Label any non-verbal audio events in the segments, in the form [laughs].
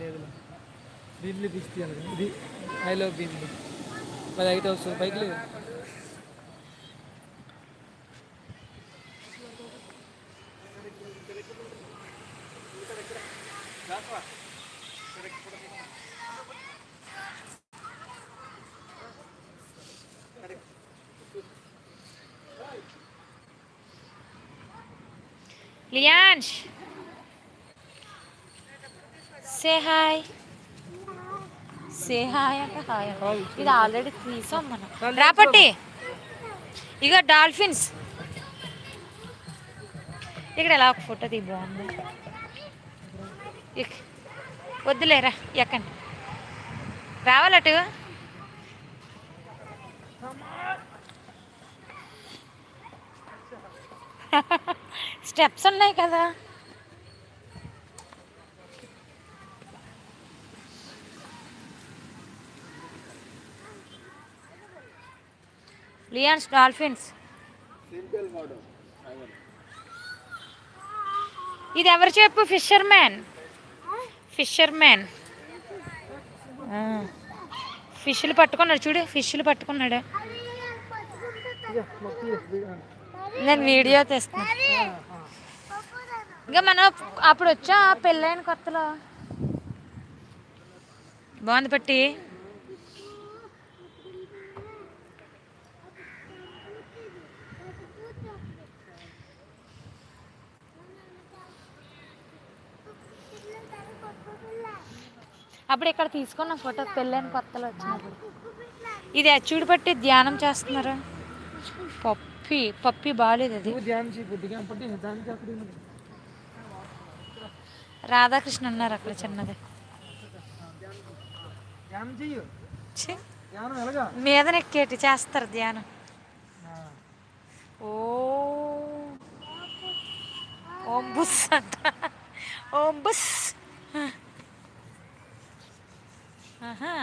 లేదులే భీమిలి బీచ్ తీయాలి కదా. ఇది ఐ లవ్ భీమిలి మరి హైట్ హౌస్ పైకి లేదు లియాన్ష్ say hi say hi అంటే హాయ్. ఇది ఆల్రెడీ తీసాం మనం. రాపట్టి ఇక డాల్ఫిన్స్ ఇక్కడ ఎలా ఒక ఫోటో తీ బాగుంది. వద్దులేరా ఎక్కండి. రావాలటు స్టెప్స్ [laughs] ఉన్నాయి కదా. లియాన్స్ డాల్ఫిన్స్ ఇది ఎవరు చెప్పు? ఫిషర్ మ్యాన్ ఫిషర్ మ్యాన్ ఫిష్లు పట్టుకున్నాడు. చూడు ఫిష్లు పట్టుకున్నాడు. నేను వీడియో తెస్తున్నా. ఇంకా మనం అప్పుడు వచ్చా? పెళ్ళైన కొత్తలో? బాగుంది పట్టి. అప్పుడు ఇక్కడ తీసుకున్న ఫోటో పెళ్ళైన కొత్తలో వచ్చినప్పుడు. ఇది చూడు పట్టి ధ్యానం చేస్తున్నారు? పప్పి పప్పి బాగాలేదు అది. రాధాకృష్ణ ఉన్నారు అక్కడ చిన్నది. ఎలాగా? మీదనెక్కేటి చేస్తారు ధ్యానం. ఓం బుస్ అంట. ఓం బుస్ ఆహా.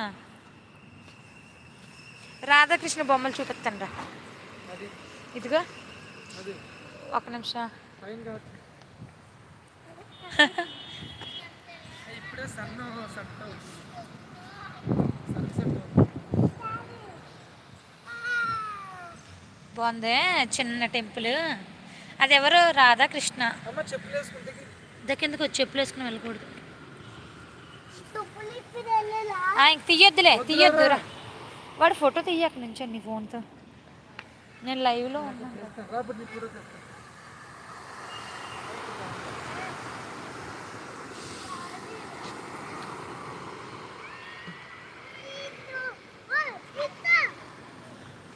రాధాకృష్ణ బొమ్మలు చూపిస్తాను రా అది ఇదిగో. అది. ఒక నిమిషం. [laughs] బాగుంది చిన్న టెంపుల్. అది ఎవరు? రాధాకృష్ణ. దక్కేందుకు వచ్చి చెప్పులు వేసుకుని వెళ్ళకూడదు. ఆ, ఇంక తీయొద్దులే తీయొద్దు రా. వాడు ఫోటో తీయక నుంచి నీ ఫోన్తో. నేను లైవ్లో ఉన్నాను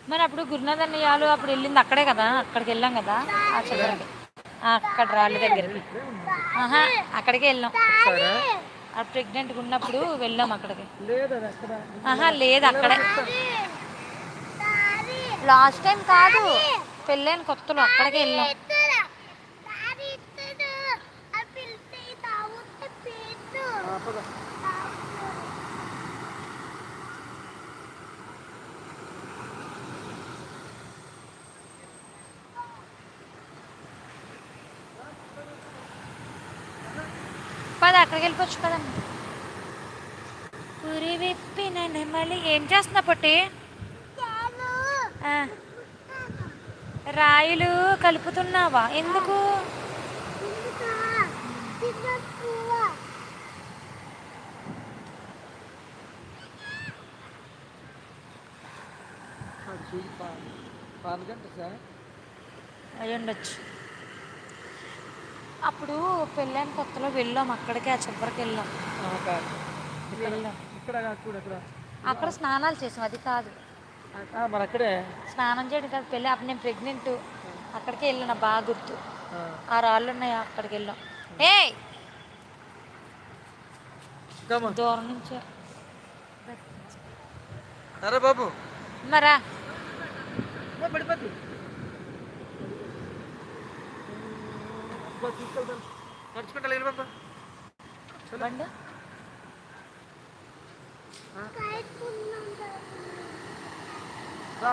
మరి అప్పుడు గురునాథ్ అన్నయ్యాలు అప్పుడు వెళ్ళింది అక్కడే కదా? అక్కడికి వెళ్ళాం కదా? ఆ చదువు అక్కడ రాళ్ళ దగ్గరికి. ఆహా అక్కడికే వెళ్ళాం. ఆ ప్రెగ్నెంట్గా ఉన్నప్పుడు వెళ్ళాం అక్కడికి. లేదు అది అక్కడ. ఆహా లేదు అక్కడే. లాస్ట్ టైం కాదు పెళ్ళైన కొత్తలో అక్కడికే వెళ్ళాం ఆ, పద. పద అక్కడికి వెళ్ళిపోవచ్చు కదండి ఉరి విప్పిన నెమలి ఏం చేస్తున్నా పొట్టి? రాయిలు కలుపుతున్నావా? ఎందుకు? అది అప్పుడు పెళ్ళైన కొత్తలో వెళ్ళాం. అక్కడికి ఆ చివరికి వెళ్ళాం. ఇక్కడ అక్కడ స్నానాలు చేసాం. అది కాదు. మరి అక్కడే? స్నానం చేయడం కాదు. పెళ్ళి అప్పుడు నేను ప్రెగ్నెంట్ అక్కడికే వెళ్ళాను. బాగా గుర్తు. ఆ, రాళ్ళు ఉన్నాయి. అక్కడికి వెళ్ళాం. on. దూరం నుంచి. అరే బాబు. మరా ఏ, తీసుకెళ్తాను నడుచుకుంటా వెళ్ళి బాబా బండి? రా